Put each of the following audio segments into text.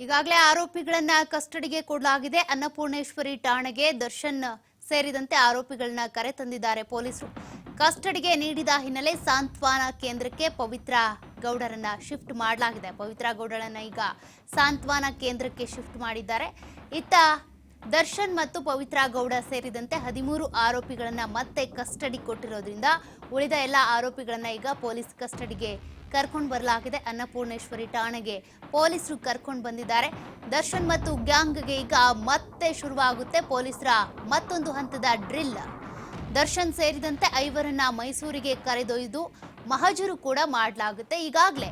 ಈಗಾಗಲೇ ಆರೋಪಿಗಳನ್ನ ಕಸ್ಟಡಿಗೆ ಕೊಡಲಾಗಿದೆ. ಅನ್ನಪೂರ್ಣೇಶ್ವರಿ ಠಾಣೆಗೆ ದರ್ಶನ್ ಸೇರಿದಂತೆ ಆರೋಪಿಗಳನ್ನ ಕರೆ ತಂದಿದ್ದಾರೆ ಪೊಲೀಸರು. ಕಸ್ಟಡಿಗೆ ನೀಡಿದ ಹಿನ್ನೆಲೆ ಸಾಂತ್ವನ ಕೇಂದ್ರಕ್ಕೆ ಪವಿತ್ರ ಗೌಡರನ್ನ ಶಿಫ್ಟ್ ಮಾಡಲಾಗಿದೆ. ಪವಿತ್ರ ಗೌಡರನ್ನ ಈಗ ಸಾಂತ್ವನ ಕೇಂದ್ರಕ್ಕೆ ಶಿಫ್ಟ್ ಮಾಡಿದ್ದಾರೆ. ಇತ್ತ ದರ್ಶನ್ ಮತ್ತು ಪವಿತ್ರ ಗೌಡ ಸೇರಿದಂತೆ ಹದಿಮೂರು ಆರೋಪಿಗಳನ್ನ ಮತ್ತೆ ಕಸ್ಟಡಿ ಕೊಟ್ಟಿರೋದ್ರಿಂದ ಉಳಿದ ಎಲ್ಲ ಆರೋಪಿಗಳನ್ನ ಈಗ ಪೊಲೀಸ್ ಕಸ್ಟಡಿಗೆ ಕರ್ಕೊಂಡು ಬರಲಾಗಿದೆ. ಅನ್ನಪೂರ್ಣೇಶ್ವರಿ ಠಾಣೆಗೆ ಪೊಲೀಸರು ಕರ್ಕೊಂಡು ಬಂದಿದ್ದಾರೆ. ದರ್ಶನ್ ಮತ್ತು ಗ್ಯಾಂಗ್ಗೆ ಈಗ ಮತ್ತೆ ಶುರುವಾಗುತ್ತೆ. ಪೊಲೀಸರ ಮತ್ತೊಂದು ಹಂತದ ಡ್ರಿಲ್. ದರ್ಶನ್ ಸೇರಿದಂತೆ ಐವರನ್ನ ಮೈಸೂರಿಗೆ ಕರೆದೊಯ್ದು ಮಹಜರು ಕೂಡ ಮಾಡಲಾಗುತ್ತೆ. ಈಗಾಗಲೇ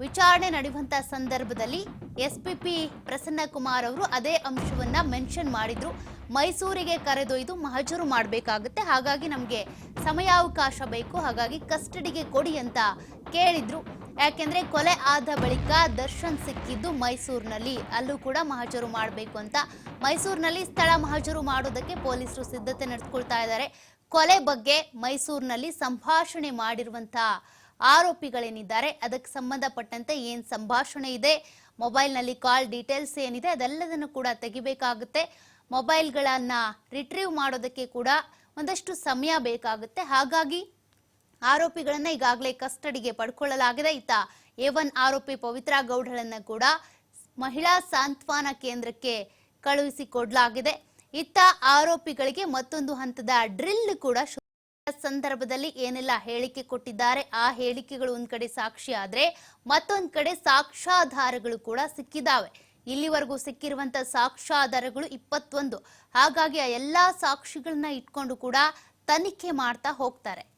ವಿಚಾರಣೆ ನಡೆಯುವಂತ ಸಂದರ್ಭದಲ್ಲಿ ಎಸ್ಪಿಪಿ ಪ್ರಸನ್ನ ಕುಮಾರ್ ಅವರು ಅದೇ ಅಂಶವನ್ನ ಮೆನ್ಷನ್ ಮಾಡಿದ್ರು. ಮೈಸೂರಿಗೆ ಕರೆದೊಯ್ದು ಮಹಜರು ಮಾಡಬೇಕಾಗುತ್ತೆ. ಹಾಗಾಗಿ ನಮಗೆ ಸಮಯಾವಕಾಶ ಬೇಕು, ಹಾಗಾಗಿ ಕಸ್ಟಡಿಗೆ ಕೊಡಿ ಅಂತ ಕೇಳಿದ್ರು. ಯಾಕೆಂದ್ರೆ ಕೊಲೆ ಆದ ಬಳಿಕ ದರ್ಶನ್ ಸಿಕ್ಕಿದ್ದು ಮೈಸೂರಿನಲ್ಲಿ. ಅಲ್ಲೂ ಕೂಡ ಮಹಜರು ಮಾಡಬೇಕು ಅಂತ. ಮೈಸೂರಿನಲ್ಲಿ ಸ್ಥಳ ಮಹಜರು ಮಾಡೋದಕ್ಕೆ ಪೊಲೀಸರು ಸಿದ್ಧತೆ ನಡೆಸ್ಕೊಳ್ತಾ ಇದ್ದಾರೆ. ಕೊಲೆ ಬಗ್ಗೆ ಮೈಸೂರಿನಲ್ಲಿ ಸಂಭಾಷಣೆ ಮಾಡಿರುವಂತ ಆರೋಪಿಗಳೇನಿದ್ದಾರೆ, ಅದಕ್ಕೆ ಸಂಬಂಧಪಟ್ಟಂತೆ ಏನ್ ಸಂಭಾಷಣೆ ಇದೆ, ಮೊಬೈಲ್ನಲ್ಲಿ ಕಾಲ್ ಡೀಟೇಲ್ಸ್ ಏನಿದೆ ಅದೆಲ್ಲದನ್ನು ಕೂಡ ತೆಗಿಬೇಕಾಗುತ್ತೆ. ಮೊಬೈಲ್ಗಳನ್ನು ರಿಟ್ರೀವ್ ಮಾಡೋದಕ್ಕೆ ಕೂಡ ಒಂದಷ್ಟು ಸಮಯ ಬೇಕಾಗುತ್ತೆ. ಹಾಗಾಗಿ ಆರೋಪಿಗಳನ್ನ ಈಗಾಗಲೇ ಕಸ್ಟಡಿಗೆ ಪಡ್ಕೊಳ್ಳಲಾಗಿದೆ. ಇತ್ತ ಎ ಒನ್ ಆರೋಪಿ ಪವಿತ್ರ ಗೌಡಳನ್ನ ಕೂಡ ಮಹಿಳಾ ಸಾಂತ್ವನ ಕೇಂದ್ರಕ್ಕೆ ಕಳುಹಿಸಿ ಕೊಡಲಾಗಿದೆ ಇತ್ತ ಆರೋಪಿಗಳಿಗೆ ಮತ್ತೊಂದು ಹಂತದ ಡ್ರಿಲ್ ಕೂಡ ಸಂದರ್ಭದಲ್ಲಿ ಏನೆಲ್ಲ ಹೇಳಿಕೆ ಕೊಟ್ಟಿದ್ದಾರೆ, ಆ ಹೇಳಿಕೆಗಳು ಒಂದ್ ಕಡೆ ಸಾಕ್ಷಿ ಆದ್ರೆ ಮತ್ತೊಂದ್ ಕಡೆ ಸಾಕ್ಷ್ಯಾಧಾರಗಳು ಕೂಡ ಸಿಕ್ಕಿದಾವೆ. ಇಲ್ಲಿವರೆಗೂ ಸಿಕ್ಕಿರುವಂತ ಸಾಕ್ಷ್ಯಾಧಾರಗಳು ಇಪ್ಪತ್ತೊಂದು. ಹಾಗಾಗಿ ಆ ಎಲ್ಲಾ ಸಾಕ್ಷಿಗಳನ್ನ ಇಟ್ಕೊಂಡು ಕೂಡ ತನಿಖೆ ಮಾಡ್ತಾ ಹೋಗ್ತಾರೆ.